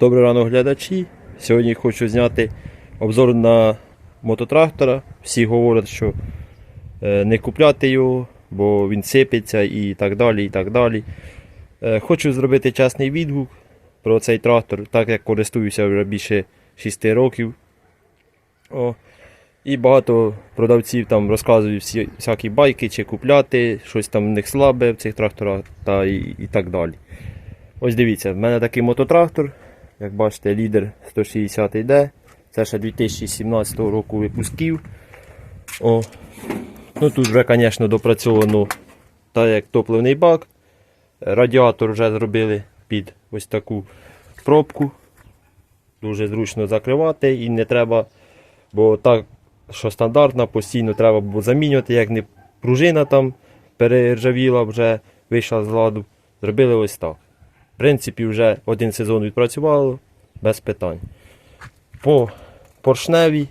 Добрий ранок глядачі. Сьогодні хочу зняти обзор на мототрактора. Всі говорять, що е, не купляти його, бо він сипеться і так далі. і так далі. Е, Хочу зробити чесний відгук про цей трактор, так як користуюся вже більше 6 років. О. І багато продавців там розказують всі, всякі байки, чи купляти, щось там в них слабе в цих тракторах та і, і так далі. Ось дивіться, в мене такий мототрактор, як бачите, лідер 160D. Це ще 2017 року випусків. О. Ну Тут вже, звісно, допрацьовано так як топливний бак. Радіатор вже зробили під ось таку пробку. Дуже зручно закривати і не треба, бо так, що стандартна, постійно треба було замінювати, як не пружина там перержавіла, вже вийшла з ладу. Зробили ось так. В принципі, вже один сезон відпрацювало без питань. По поршневі,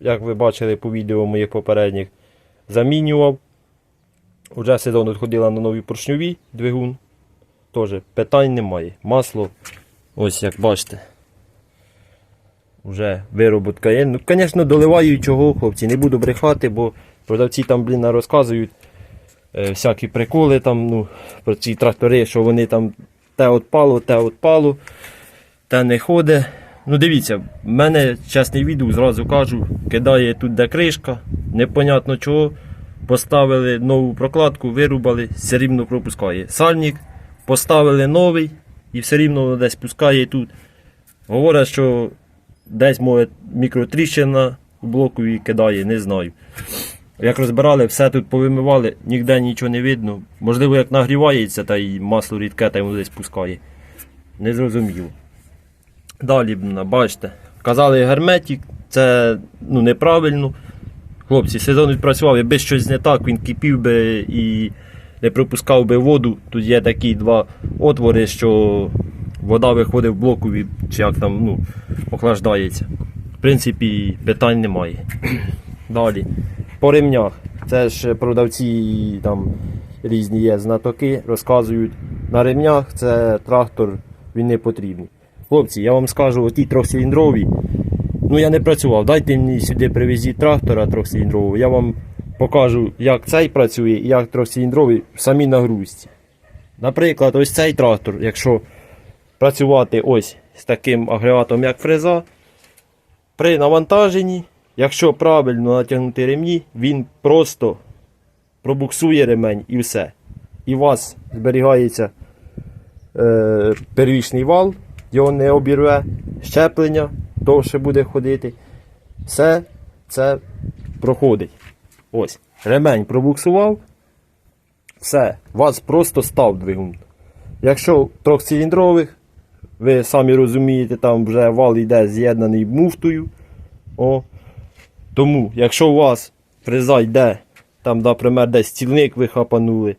як ви бачили по відео моїх попередніх, замінював. Уже сезон відходила на нові поршньові двигун. Теж питань немає. Масло, ось як бачите. Вже вироботка є. Ну, звісно, доливаю чого, хлопці, не буду брехати, бо продавці там, блін, розказують е, всякі приколи там, ну, про ці трактори, що вони там те отпало, те отпало, те не ходить. Ну дивіться, в мене чесний відео, зразу кажу, кидає тут де кришка, непонятно чого. Поставили нову прокладку, вирубали, все рівно пропускає. Сальник поставили новий і все рівно десь пускає тут. Говорять, що десь може мікротріщина у блоку і кидає, не знаю. Як розбирали, все тут повимивали, ніде нічого не видно. Можливо, як нагрівається, та й масло рідке, та й десь пускає. Не зрозуміло. Далі, бачите, казали герметик, це ну, неправильно. Хлопці, сезон відпрацював, якби щось не так, він кипів би і не пропускав би воду. Тут є такі два отвори, що вода виходить в блокові, чи як там ну, охлаждається. В принципі, питань немає. Далі. По ремнях. Це ж продавці там різні є знатоки, розказують. На ремнях це трактор, він не потрібний. Хлопці, я вам скажу, оті трьохциліндрові, ну я не працював. Дайте мені сюди привезіть трактора трьохциліндрового, я вам покажу, як цей працює і як трьохциліндровий в самій нагрузці. Наприклад, ось цей трактор, якщо працювати ось з таким агрегатом, як фреза, при навантаженні, якщо правильно натягнути ремні, він просто пробуксує ремень і все. І у вас зберігається е, первічний вал, його не обірве, щеплення довше буде ходити. Все це проходить. Ось. Ремень пробуксував. Все, вас просто став двигун. Якщо трьохциліндрових, ви самі розумієте, там вже вал йде з'єднаний муфтою. О. Тому, якщо у вас фреза йде, там, наприклад, десь стільник ви хапанули,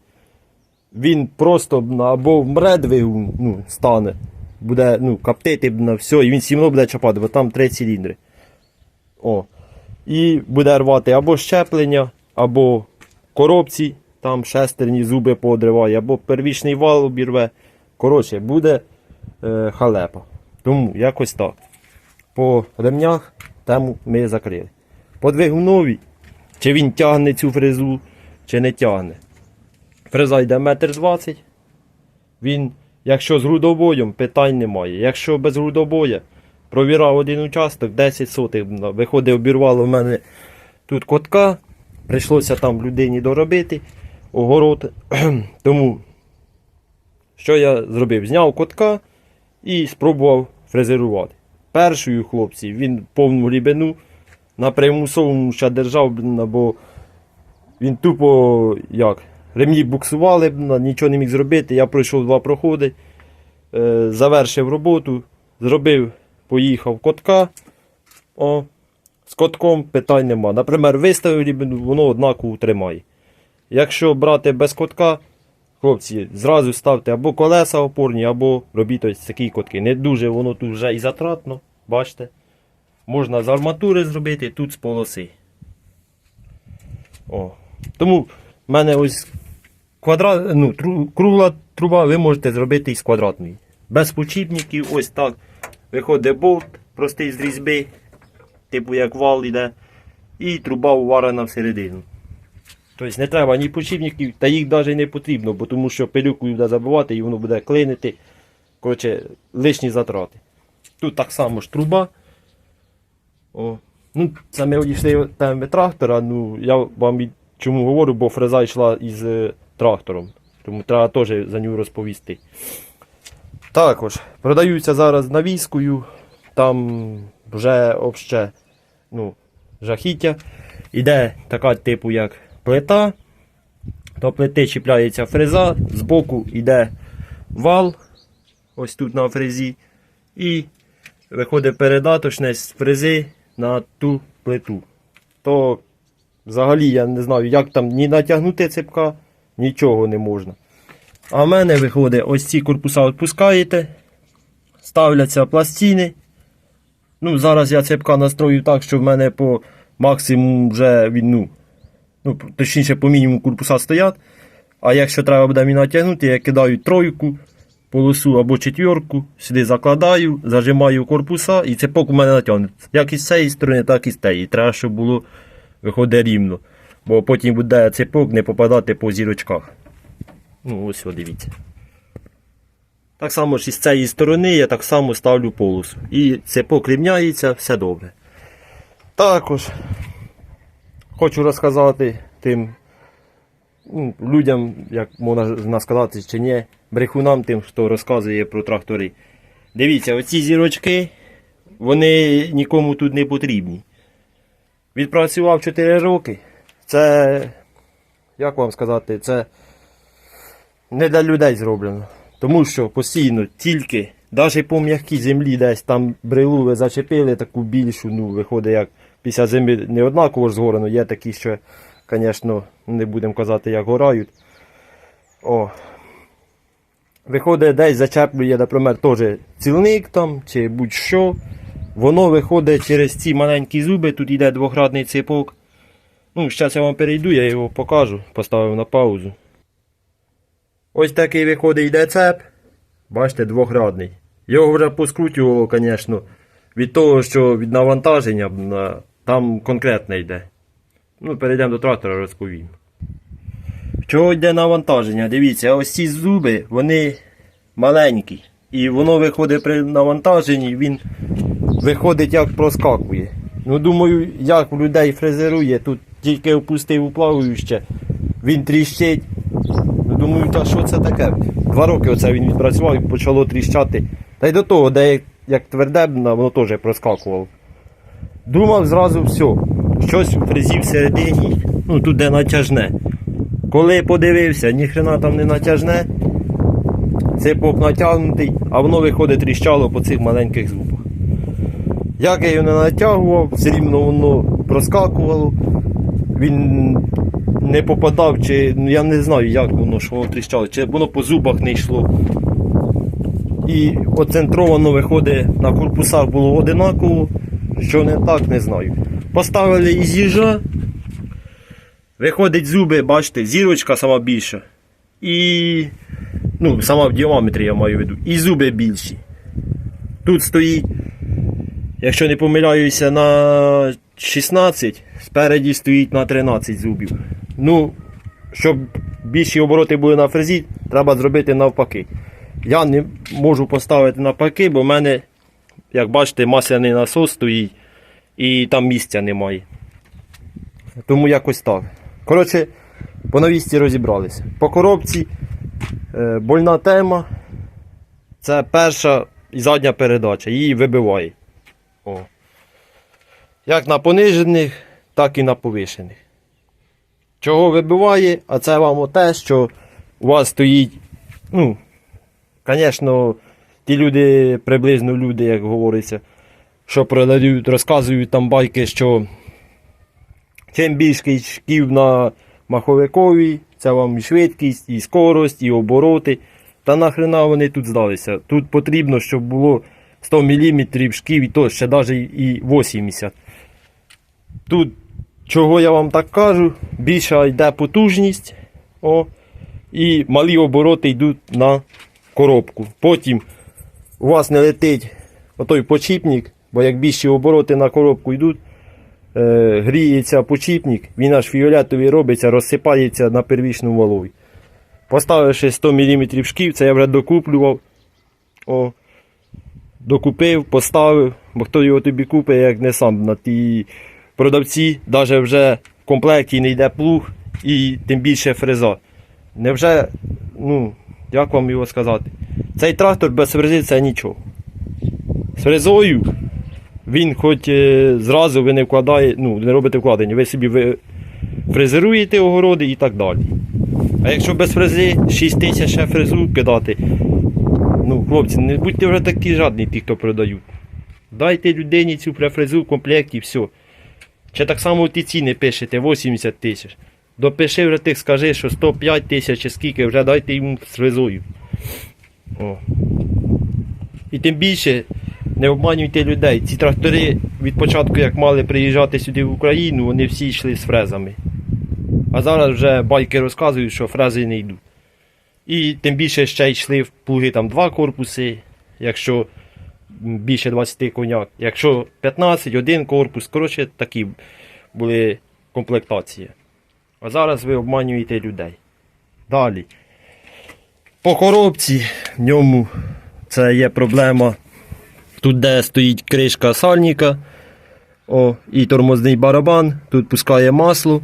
він просто або вмре двигун, ну, стане, буде ну, коптити на все, і він сімно буде чапати, бо там три циліндри. О. І буде рвати або щеплення, або коробці, там шестерні зуби подриває, або первічний вал обірве. Коротше, буде е, халепа. Тому якось так. По ремнях тему ми закрили. По двигунові, чи він тягне цю фрезу, чи не тягне. Фреза йде метр двадцять. Він, якщо з грудобоєм, питань немає. Якщо без грудобоя, провірав один участок, 10 сотих. Виходить, обірвало в мене тут котка. Прийшлося там людині доробити огород. Тому, що я зробив? Зняв котка і спробував фрезерувати. Першою, хлопці, він повну глибину на примусовому ще держав, блін, бо він тупо як. Ремні буксували, блін, нічого не міг зробити. Я пройшов два проходи, е, завершив роботу, зробив, поїхав котка. О, з котком питань нема. Наприклад, виставив глибину, воно однаково тримає. Якщо брати без котка, хлопці, зразу ставте або колеса опорні, або робіть ось такі котки. Не дуже воно тут вже і затратно, бачите. Можна з арматури зробити, тут з полоси. О. Тому в мене ось квадрат, ну, тру, кругла труба ви можете зробити із квадратної. Без почіпників, ось так. виходить болт, простий з різьби, типу як вал іде, і труба уварена всередину. Тобто не треба ні почівників, та їх навіть не потрібно, бо тому що пилюку буде забивати і воно буде клинити. Коротше, лишні затрати. Тут так само ж труба. О. Ну, це ми одійшли теми трактора. Ну, я вам і чому говорю, бо фреза йшла із е, трактором. Тому треба теж за нього розповісти. Також продаються зараз навіскою. Там вже обще, ну, жахіття. Іде така типу як плита. До плити чіпляється фреза, збоку йде вал, ось тут на фрезі. І виходить передаточне з фрези на ту плиту. То взагалі я не знаю, як там ні натягнути цепка, нічого не можна. А в мене виходить, ось ці корпуса відпускаєте, ставляться пластини. Ну, зараз я цепка настрою так, що в мене по максимум вже він, ну, ну, точніше, по мінімуму корпуса стоять. А якщо треба буде мені натягнути, я кидаю тройку, полосу або четвірку, сюди закладаю, зажимаю корпуса і цепок у мене натягнеться. Як із цієї сторони, так і з тієї. Треба, щоб було виходить рівно. Бо потім буде цепок не попадати по зірочках. Ну, ось о, дивіться. Так само ж із цієї сторони я так само ставлю полосу. І цепок рівняється, все добре. Також хочу розказати тим ну, людям, як можна сказати, чи ні, брехунам тим, хто розказує про трактори. Дивіться, оці зірочки, вони нікому тут не потрібні. Відпрацював 4 роки. Це, як вам сказати, це не для людей зроблено. Тому що постійно тільки, навіть по м'якій землі десь там брилу ви зачепили таку більшу, ну, виходить, як після зими не однаково ж згорено, є такі, що, звісно, не будемо казати, як горають. О. Виходить, десь зачеплює, наприклад, теж цілник там, чи будь-що. Воно виходить через ці маленькі зуби, тут йде двохрадний ципок. Ну, зараз я вам перейду, я його покажу, поставив на паузу. Ось такий виходить йде цеп. Бачите, двохрядний. Його вже поскрутювало, звісно, від того, що від навантаження там конкретне йде. Ну, перейдемо до трактора, розповім. Чого йде навантаження? Дивіться, ось ці зуби, вони маленькі. І воно виходить при навантаженні, він виходить як проскакує. Ну, думаю, як людей фрезерує, тут тільки опустив у він тріщить. Ну, думаю, та що це таке? Два роки оце він відпрацював і почало тріщати. Та й до того, де як, як тверде, воно теж проскакувало. Думав зразу все. Щось у фрезі всередині, ну тут де натяжне. Коли подивився, ніхрена там не натяжне, ципок натягнутий, а воно виходить тріщало по цих маленьких зубах. Як я його не натягував, все рівно воно проскакувало. Він не попадав, чи ну, я не знаю, як воно що воно тріщало, чи воно по зубах не йшло. І оцентровано виходить на корпусах було одинаково, що не так, не знаю. Поставили із їжа, виходить зуби, бачите, зірочка сама більша. І ну, сама в діаметрі я маю в виду. І зуби більші. Тут стоїть, якщо не помиляюся, на 16, спереді стоїть на 13 зубів. Ну, щоб більші обороти були на фрезі, треба зробити навпаки. Я не можу поставити навпаки, бо в мене, як бачите, масляний насос стоїть і там місця немає. Тому якось так. Коротше, по навісті розібралися. По коробці е, больна тема. Це перша і задня передача. Її вибиває. О. Як на понижених, так і на повишених. Чого вибиває, а це вам те, що у вас стоїть, ну, звісно, ті люди, приблизно люди, як говориться, що продають, розказують там байки, що чим більше шків на маховикові, це вам і швидкість, і скорость, і обороти. Та нахрена вони тут здалися. Тут потрібно, щоб було 100 мм шків, і то ще навіть і 80 Тут, чого я вам так кажу, більша йде потужність, о, і малі обороти йдуть на коробку. Потім у вас не летить отой почіпник, бо як більші обороти на коробку йдуть, е, гріється почіпник, він аж фіолетовий робиться, розсипається на первічному валові. Поставивши 100 мм шків, це я вже докуплював. О, докупив, поставив, бо хто його тобі купить, як не сам на ті продавці, навіть вже в комплекті не йде плуг і тим більше фреза. Невже, ну, як вам його сказати? Цей трактор без фрези це нічого. З фрезою він хоч е, зразу ви не вкладає, ну, не робите вкладення, ви собі ви фрезеруєте огороди і так далі. А якщо без фрези 6 тисяч ще фрезу кидати, ну, хлопці, не будьте вже такі жадні, ті, хто продають. Дайте людині цю префрезу в комплекті і все. Чи так само ті ціни пишете 80 тисяч. Допиши вже тих, скажи, що 105 тисяч скільки, вже дайте йому фрезою. О. І тим більше не обманюйте людей. Ці трактори від початку, як мали приїжджати сюди в Україну, вони всі йшли з фрезами. А зараз вже байки розказують, що фрези не йдуть. І тим більше ще йшли в плуги там два корпуси, якщо більше 20 коняк. Якщо 15, один корпус, коротше, такі були комплектації. А зараз ви обманюєте людей. Далі. По коробці в ньому це є проблема. Тут, де стоїть кришка сальника, о, і тормозний барабан, тут пускає масло.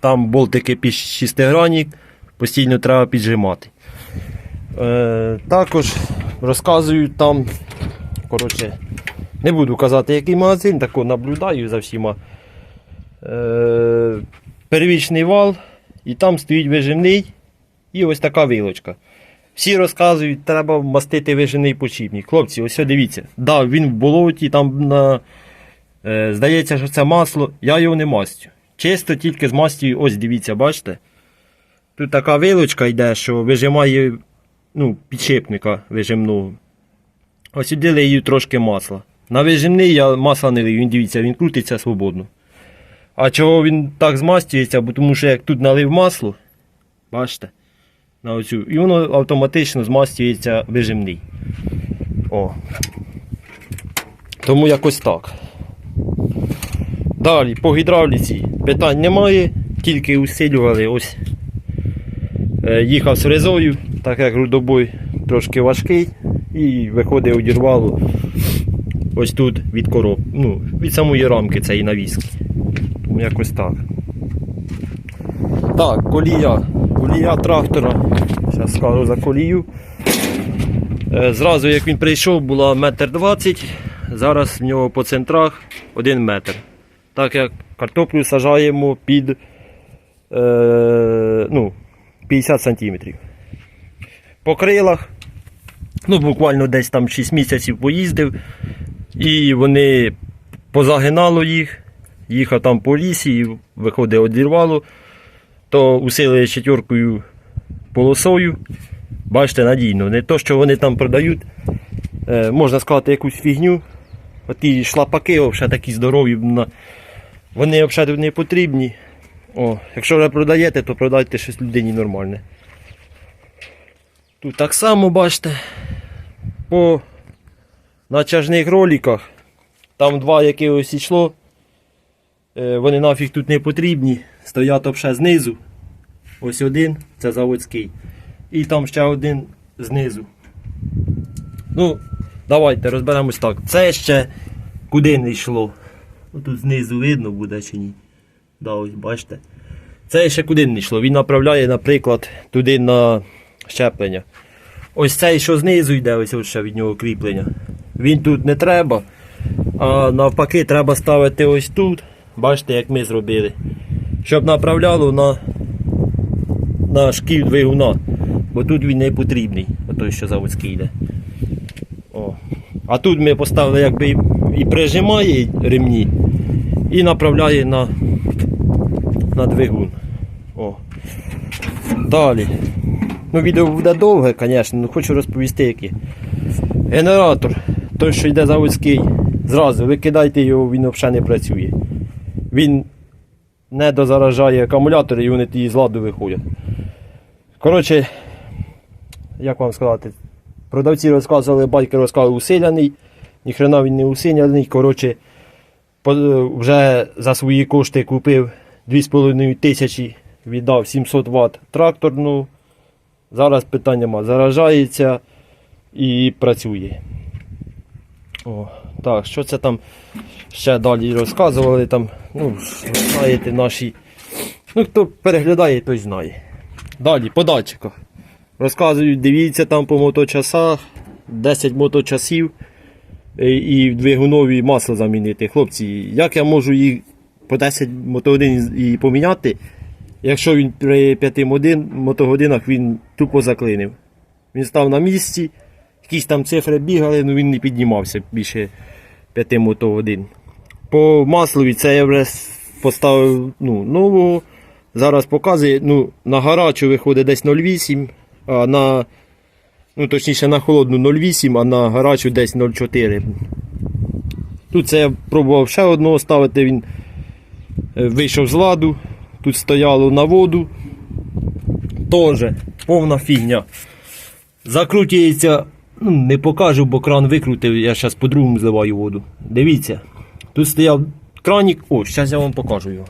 Там болтики під шестигранник, постійно треба піджимати. Е, також розказують там, коротше, не буду казати, який магазин, тако наблюдаю за всіма. Е, первічний вал, і там стоїть вижимний і ось така вилочка. Всі розказують, треба мастити вижений почіпник. Хлопці, ось дивіться. Да, він в болоті, там на, е, здається, що це масло. Я його не мастю. Чисто тільки з мастю, ось дивіться, бачите? Тут така вилочка йде, що вижимає ну, підшипника вижимного. Ось сюди лию трошки масла. На вижимний я масла не лию, він дивіться, він крутиться свободно. А чого він так змастюється? Бо тому що як тут налив масло, бачите? На оцю, і воно автоматично змастюється вижимний. О. Тому якось так. Далі, по гідравліці питань немає, тільки усилювали ось. Е, їхав з фрезою, так як рудобой трошки важкий, і виходить одірвало ось тут від короб, ну, від самої рамки цієї навіски. Тому якось так. Так, колія. Колія трактора. Зараз скажу за колію. Е, Зразу як він прийшов, була метр двадцять. Зараз в нього по центрах один метр. Так як картоплю сажаємо під е, ну, 50 сантиметрів. По крилах, ну буквально десь там 6 місяців поїздив, і вони позагинало їх, їхав там по лісі, і виходить, одірвало, то усилили четвіркою полосою. Бачите, надійно. Не то, що вони там продають, е, можна сказати, якусь фігню. Оті шлапаки взагалі такі здорові. Вони взагалі не потрібні. О, якщо ви продаєте, то продайте щось людині нормальне. Тут так само бачите, по натяжних роликах, там два якихось йшло, е, вони нафіг тут не потрібні, стоять обше знизу. Ось один, це заводський. І там ще один знизу. Ну, давайте розберемось так. Це ще куди не йшло. Ну, Тут знизу видно буде чи ні. Да, ось бачите. Це ще куди не йшло. Він направляє, наприклад, туди на щеплення. Ось цей, що знизу йде, ось от ще від нього кріплення. Він тут не треба. А навпаки, треба ставити ось тут. Бачите, як ми зробили. Щоб направляло на, на шків двигуна. Бо тут він не потрібний, той, що заводський йде. О. А тут ми поставили якби і- прижимає ремні, і направляє на, на двигун. О. Далі. Ну, відео буде довге, звісно, але хочу розповісти які. Генератор, той, що йде заводський, зразу викидайте його, він взагалі не працює. Він не дозаражає акумулятори і вони з ладу виходять. Коротше, як вам сказати, продавці розказували, батьки розказували усиляний. ніхрена він не усиняний. Коротше, вже за свої кошти купив 2,5 тисячі, віддав 700 Вт тракторну. Зараз питань нема. Заражається і працює. О, так, що це там ще далі розказували там. Ну, знаєте, наші. Ну, хто переглядає, той знає. Далі, по датчиках. Розказують, дивіться там по моточасах, 10 моточасів е, і двигунові масло замінити. Хлопці, як я можу їх по 10 мотогодин і поміняти, якщо він при 5 модин- мотогодинах він тупо заклинив. Він став на місці, якісь там цифри бігали, але він не піднімався більше 5 мотогодин. По маслові це я вже поставив ну, нового. Зараз показує, ну, на гарячу виходить десь 0,8, а на, ну, точніше на холодну 0,8, а на гарячу десь 0,4. Тут це я пробував ще одного ставити, він е, вийшов з ладу, тут стояло на воду. Теж повна фігня. Закрутюється, ну, не покажу, бо кран викрутив, я зараз по-другому зливаю воду. Дивіться, тут стояв кранік, о, зараз я вам покажу його.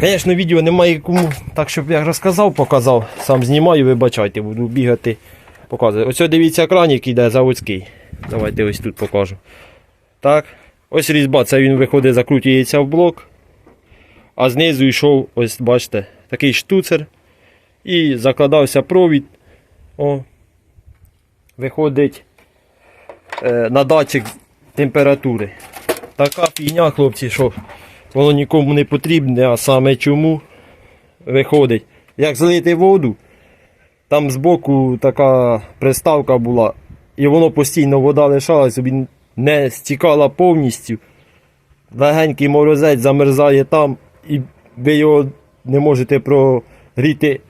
Звісно, відео немає кому, так щоб я розказав, показав. Сам знімаю, вибачайте, буду бігати, показувати. Ось дивіться кранік іде заводський. Давайте ось тут покажу. Так. Ось різьба, це він виходить, закрутюється в блок. А знизу йшов, ось бачите, такий штуцер. І закладався провід. О. Виходить е, на датчик температури. Така фігня, хлопці, що воно нікому не потрібне, а саме чому виходить. Як злити воду, там збоку така приставка була, і воно постійно вода лишалась, він не стікала повністю. Легенький морозець замерзає там, і ви його не можете прогріти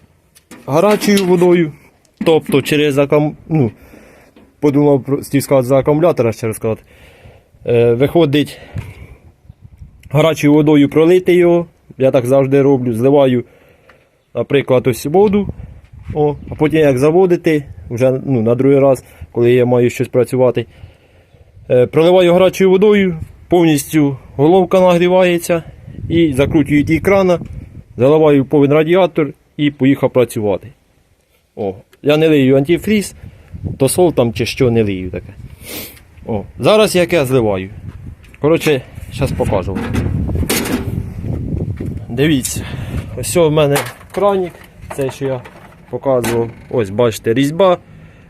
гарячою водою. Тобто через ну, подумав сказати за акумулятора ще розказати. Е, виходить гарячою водою пролити його. Я так завжди роблю. Зливаю, наприклад, ось воду. О, а потім як заводити, вже ну, на другий раз, коли я маю щось працювати. Е, проливаю гарячою водою, повністю головка нагрівається і закручую ті крана, заливаю повен радіатор і поїхав працювати. О, я не лию антифріз, то сол там чи що не лию таке. О, зараз я зливаю. Коротше, зараз покажу. Дивіться, ось у мене кранік, це що я показував. Ось бачите, різьба.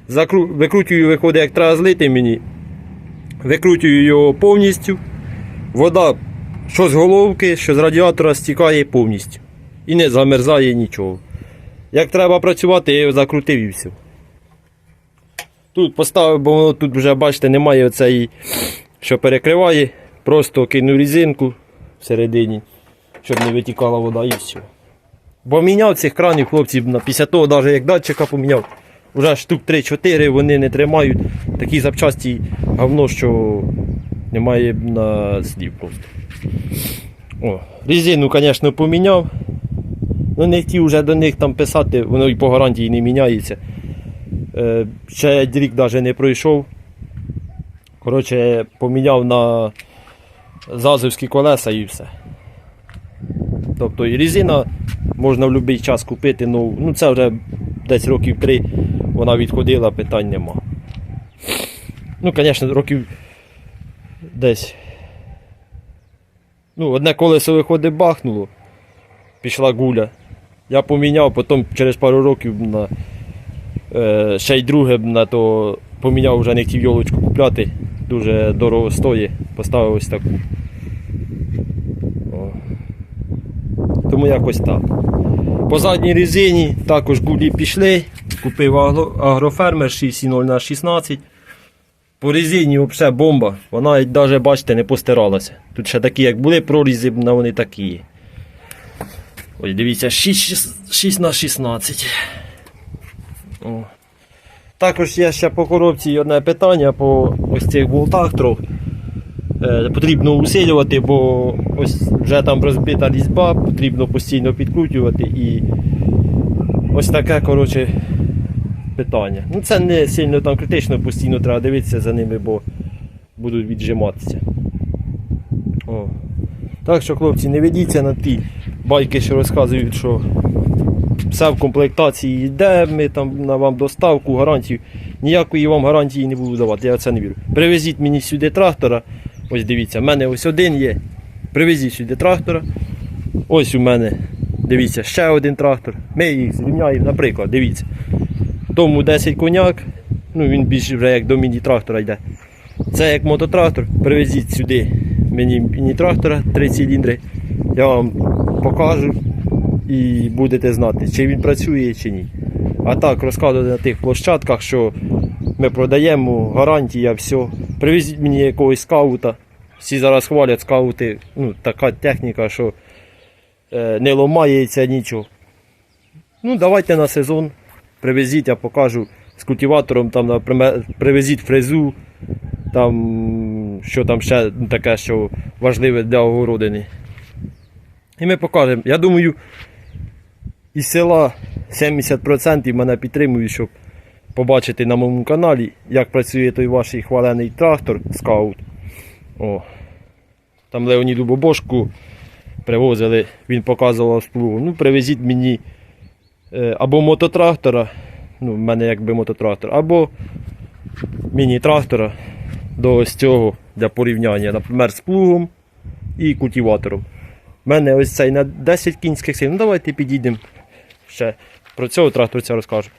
Закру... Викрутюю, виходить, як треба злити мені. Викрутюю його повністю. Вода, що з головки, що з радіатора стікає повністю. І не замерзає нічого. Як треба працювати, я його закрутив і все. Тут поставив, бо тут вже, бачите, немає оцеї, що перекриває. Просто кину резинку всередині, щоб не витікала вода і все. Бо міняв цих кранів, хлопців, після того, навіть як датчика поміняв, вже штук 3-4 вони не тримають. Такі запчасті говно, що немає на слів просто. О, резину, звісно, поміняв. Ну не хотів вже до них там писати, воно і по гарантії не міняється. Е, ще рік навіть не пройшов. Коротше, поміняв на зазовські колеса і все. Тобто і резина можна в будь-який час купити нову. Ну це вже десь років три вона відходила, питань нема. Ну, звісно, років десь. Ну, одне колесо виходить бахнуло, пішла гуля. Я поміняв, потім через пару років на, ще й друге на то поміняв, вже не хотів йолочку купляти, дуже дорого стоїть, поставив ось таку. Тому якось так. По задній резині також гулі пішли. Купив агрофермер 6.0 на 16. По резині взагалі бомба. Вона навіть, бачите, не постиралася. Тут ще такі, як були прорізи, вони такі. Ось дивіться, 6, 6 на 16. О. Також є ще по коробці одне питання по ось цих болтах трохи. Е, потрібно усилювати, бо ось вже там розбита різьба, потрібно постійно підкручувати і ось таке, коротше, питання. Ну це не сильно там критично, постійно треба дивитися за ними, бо будуть віджиматися. О. Так що, хлопці, не ведіться на ті байки, що розказують, що все в комплектації йде, ми там на вам доставку, гарантію. Ніякої вам гарантії не буду давати, я це не вірю. Привезіть мені сюди трактора. Ось дивіться, в мене ось один є. Привезіть сюди трактора. Ось у мене, дивіться, ще один трактор. Ми їх зрівняємо, наприклад, дивіться. Тому 10 коняк, ну він більш вже як до міні-трактора йде. Це як мототрактор, привезіть сюди мені міні-трактора 3 циліндри. Я вам покажу і будете знати, чи він працює, чи ні. А так розказувати на тих площадках, що ми продаємо, гарантія, все. Привезіть мені якогось скаута. Всі зараз хвалять скаути. Ну, така техніка, що е, не ламається нічого. Ну, давайте на сезон. Привезіть, я покажу з культиватором, там, наприклад, привезіть фрезу, там, що там ще таке, що важливе для огородини. І ми покажемо. Я думаю, із села 70% мене підтримують, щоб побачити на моєму каналі, як працює той ваш хвалений трактор скаут. О. Там Леоніду Бобошку привозили, він показував сплугу. Ну, привезіть мені е, або мототрактора, ну, в мене якби мототрактор, або міні-трактора до ось цього для порівняння, наприклад, з плугом і культиватором. У мене ось цей на 10 кінських сил. Ну давайте підійдемо ще про цього тракторця розкажу.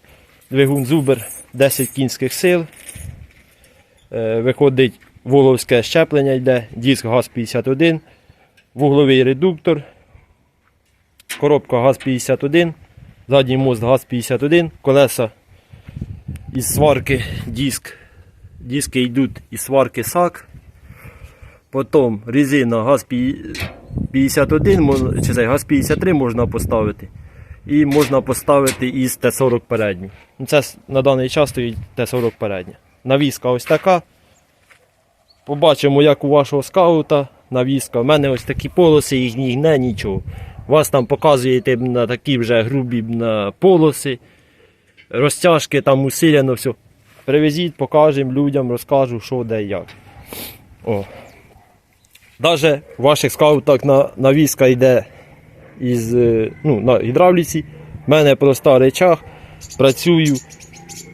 Двигун Зубер 10 кінських сил. Е, виходить воловське щеплення йде, диск ГАЗ-51, вугловий редуктор, коробка ГАЗ-51, задній мост ГАЗ-51, колеса із сварки диск. Диски йдуть із сварки САК. Потім резина ГАЗ-51, чи ГАЗ-53 можна поставити. І можна поставити із Т-40 передню. Ну, Це на даний час стоїть Т-40 передня. Навіска ось така. Побачимо, як у вашого скаута навіска. У мене ось такі полоси, їх ні гне, нічого. Вас там показуєте на такі вже грубі на полоси, розтяжки там усилено все. Привезіть, покажемо людям, розкажу, що де як. О. Даже в ваших скаутах на, навіска йде із, е, ну, на гідравліці. У мене проста речах, працюю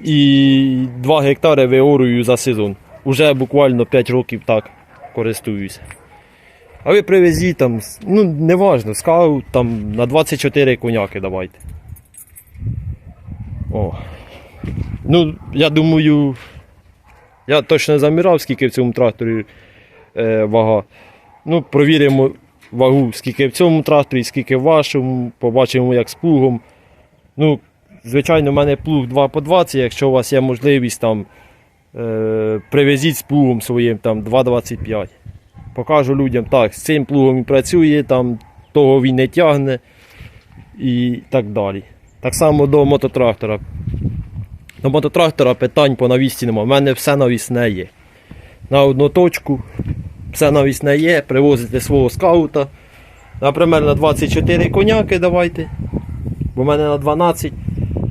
і 2 гектари виорую за сезон. Уже буквально 5 років так користуюся. А ви привезіть там, ну не важно, скаут там на 24 коняки давайте. О. Ну, я думаю, я точно замірав, скільки в цьому тракторі е, вага. Ну, провіримо вагу, скільки в цьому тракторі, скільки в вашому, побачимо, як з плугом. Ну, звичайно, в мене плуг 2 по 20, якщо у вас є можливість там е, привезіть з плугом своїм там 2,25. Покажу людям, так, з цим плугом він працює, там того він не тягне і так далі. Так само до мототрактора. До мототрактора питань по навісті немає. У мене все навісне є. На одну точку все навісне є, привозите свого скаута. Наприклад, на 24 коняки давайте. Бо в мене на 12.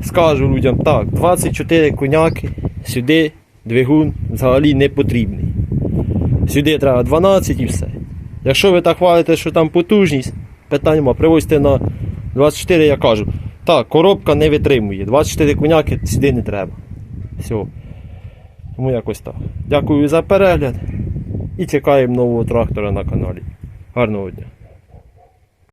Скажу людям, так, 24 коняки, сюди двигун взагалі не потрібний. Сюди треба 12 і все. Якщо ви так хвалите, що там потужність, питань нема, привозьте на 24, я кажу. Так, коробка не витримує. 24 коняки сюди не треба. Все. Тому якось так. Дякую за перегляд і чекаємо нового трактора на каналі. Гарного дня.